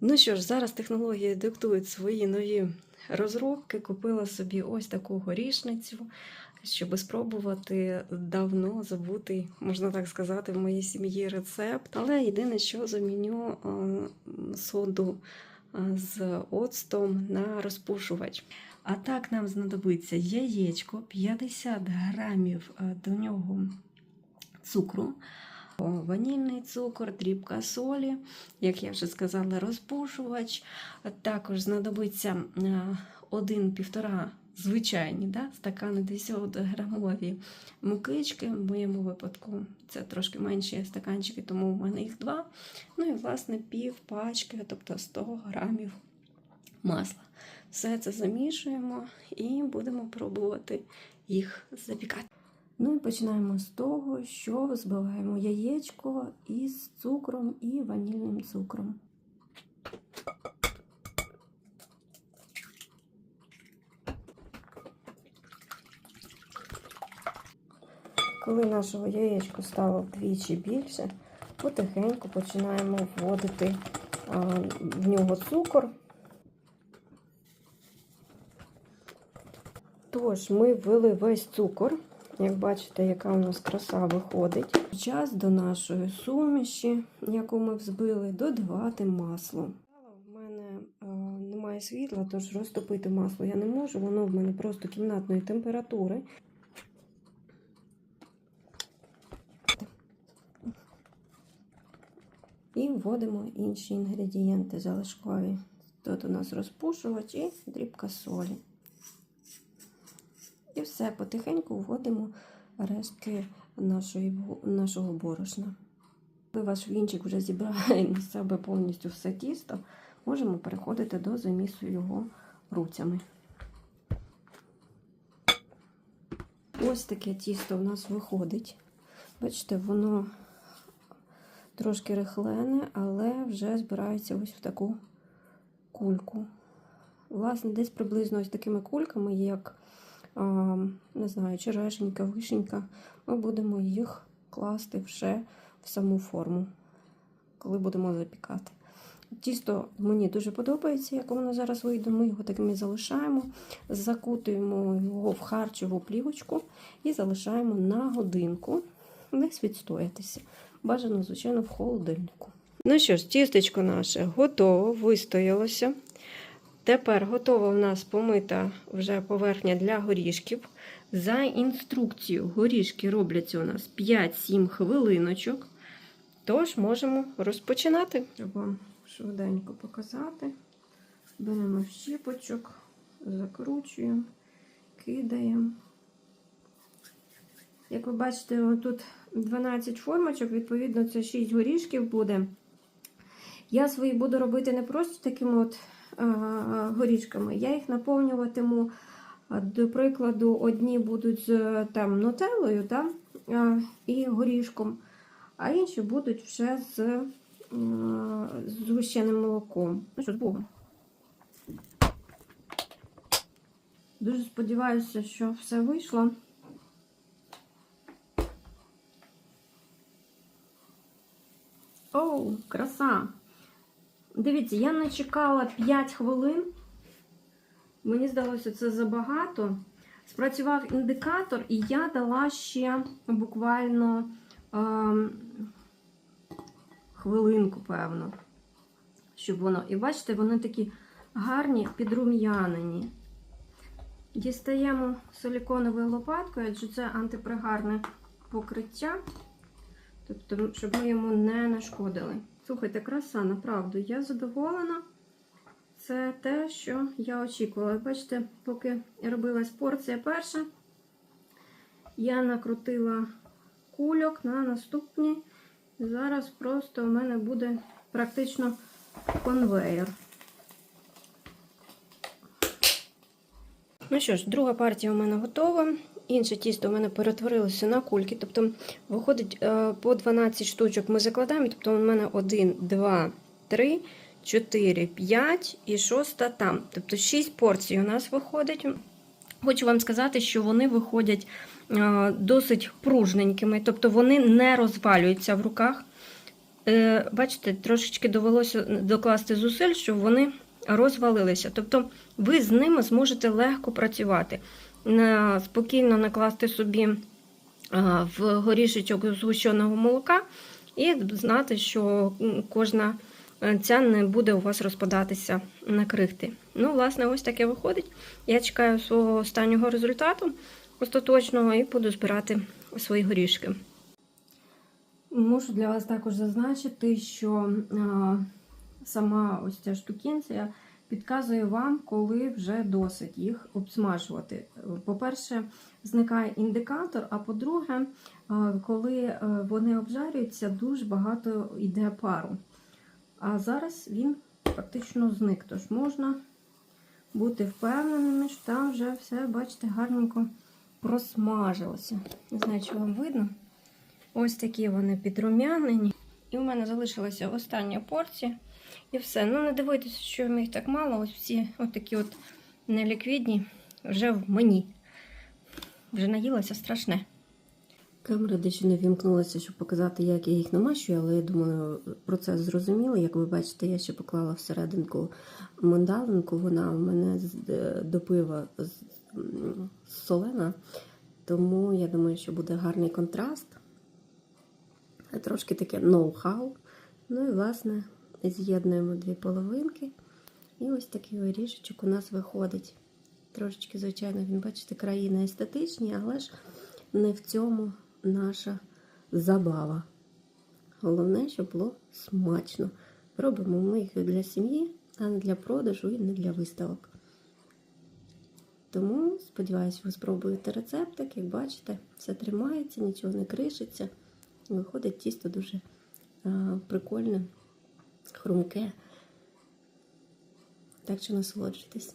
Ну що ж, зараз технології диктують свої нові розробки. Купила собі ось таку горішницю, щоб спробувати давно забутий, можна так сказати, в моїй сім'ї рецепт. Але єдине, що заміню соду з оцтом на розпушувач. А так нам знадобиться яєчко, 50 грамів до нього цукру, ванільний цукор, дрібка солі, як я вже сказала, розпушувач. Також знадобиться е, один-півтора звичайні да, стакани 200 грамові мукички. В моєму випадку це трошки менші стаканчики, тому в мене їх два. Ну і, власне, пів пачки, тобто 100 грамів масла. Все це замішуємо і будемо пробувати їх запікати. Ну і починаємо з того, що збиваємо яєчко із цукром і ванільним цукром. Коли нашого яєчка стало вдвічі більше, потихеньку починаємо вводити в нього цукор. Тож, ми ввели весь цукор. Як бачите, яка у нас краса виходить. Час до нашої суміші, яку ми взбили, додавати масло. В мене е, немає світла, тож розтопити масло я не можу, воно в мене просто кімнатної температури. І вводимо інші інгредієнти залишкові. Тут у нас розпушувач і дрібка солі. І все, потихеньку вводимо рештки нашої, нашого борошна. Коли ваш вінчик вже зібрає на себе повністю все тісто, можемо переходити до замісу його руцями. Ось таке тісто у нас виходить. Бачите, воно трошки рихлене, але вже збирається ось в таку кульку. Власне, десь приблизно ось такими кульками, як не знаю, черешенька, вишенька, ми будемо їх класти вже в саму форму, коли будемо запікати. Тісто мені дуже подобається, як воно зараз вийде. Ми його такими залишаємо, закутуємо його в харчову плівочку і залишаємо на годинку десь відстоятися. Бажано, звичайно, в холодильнику. Ну що ж, тістечко наше готово, вистоялося. Тепер готова у нас помита вже поверхня для горішків. За інструкцією, горішки робляться у нас 5-7 хвилиночок. Тож можемо розпочинати. Щоб вам швиденько показати. Беремо щіпочок, закручуємо, кидаємо. Як ви бачите, тут 12 формочок, відповідно, це 6 горішків буде. Я свої буду робити не просто такими от горішками. Я їх наповнюватиму, до прикладу, одні будуть з там, нутеллою да, і горішком, а інші будуть вже з згущеним молоком. Ну що з Богом. Дуже сподіваюся, що все вийшло. Оу, краса! Дивіться, я не чекала 5 хвилин. Мені здалося, це забагато. Спрацював індикатор, і я дала ще буквально е, хвилинку, певно, щоб воно. І бачите, вони такі гарні, підрум'янені. Дістаємо силіконовою лопаткою, адже це антипригарне покриття, тобто, щоб ми йому не нашкодили. Слухайте, краса, направду, я задоволена. Це те, що я очікувала. Бачите, поки робилась порція перша, я накрутила кульок на наступні. Зараз просто у мене буде практично конвейер. Ну що ж, друга партія у мене готова. Інше тісто у мене перетворилося на кульки. Тобто, виходить е, по 12 штучок ми закладаємо. Тобто, у мене 1, 2, 3, 4, 5 і 6 там. Тобто 6 порцій у нас виходить. Хочу вам сказати, що вони виходять е, досить пружненькими, тобто вони не розвалюються в руках. е, бачите, трошечки довелося докласти зусиль, щоб вони розвалилися. Тобто ви з ними зможете легко працювати. Спокійно накласти собі в горішечок згущеного молока і знати, що кожна е, ця не буде у вас розпадатися на крихти. Ну, власне, ось таке виходить. Я чекаю свого останнього результату остаточного і буду збирати свої горішки. Можу для вас також зазначити, що сама ось ця штукінція підказує вам, коли вже досить їх обсмажувати. По-перше, зникає індикатор, а по-друге, коли е, вони обжарюються, дуже багато йде пару. А зараз він фактично зник, тож можна бути впевненими, що там вже все, бачите, гарненько просмажилося. Не знаю, чи вам видно. Ось такі вони підрум'янені. І у мене залишилася остання порція. І все. Ну, не дивуйтесь, що їх так мало. Ось всі от такі от неліквідні вже в мені. Вже наїлася страшне. Камера дещо не вімкнулася, щоб показати, як я їх намащую, але я думаю, процес зрозумілий. Як ви бачите, я ще поклала всерединку мандалинку. Вона в мене е, до пива солена, тому я думаю, що буде гарний контраст. Трошки таке ноу-хау. Ну і, власне, з'єднуємо дві половинки. І ось такий орішечок у нас виходить. Трошечки, звичайно, він, бачите, краї не естетичні, але ж не в цьому наша забава. Головне, щоб було смачно. Робимо ми їх для сім'ї, а не для продажу і не для виставок. Тому, сподіваюся, ви спробуєте рецептик. Як бачите, все тримається, нічого не кришиться. Виходить тісто дуже а, прикольне, хрумке. Так що насолоджуйтесь.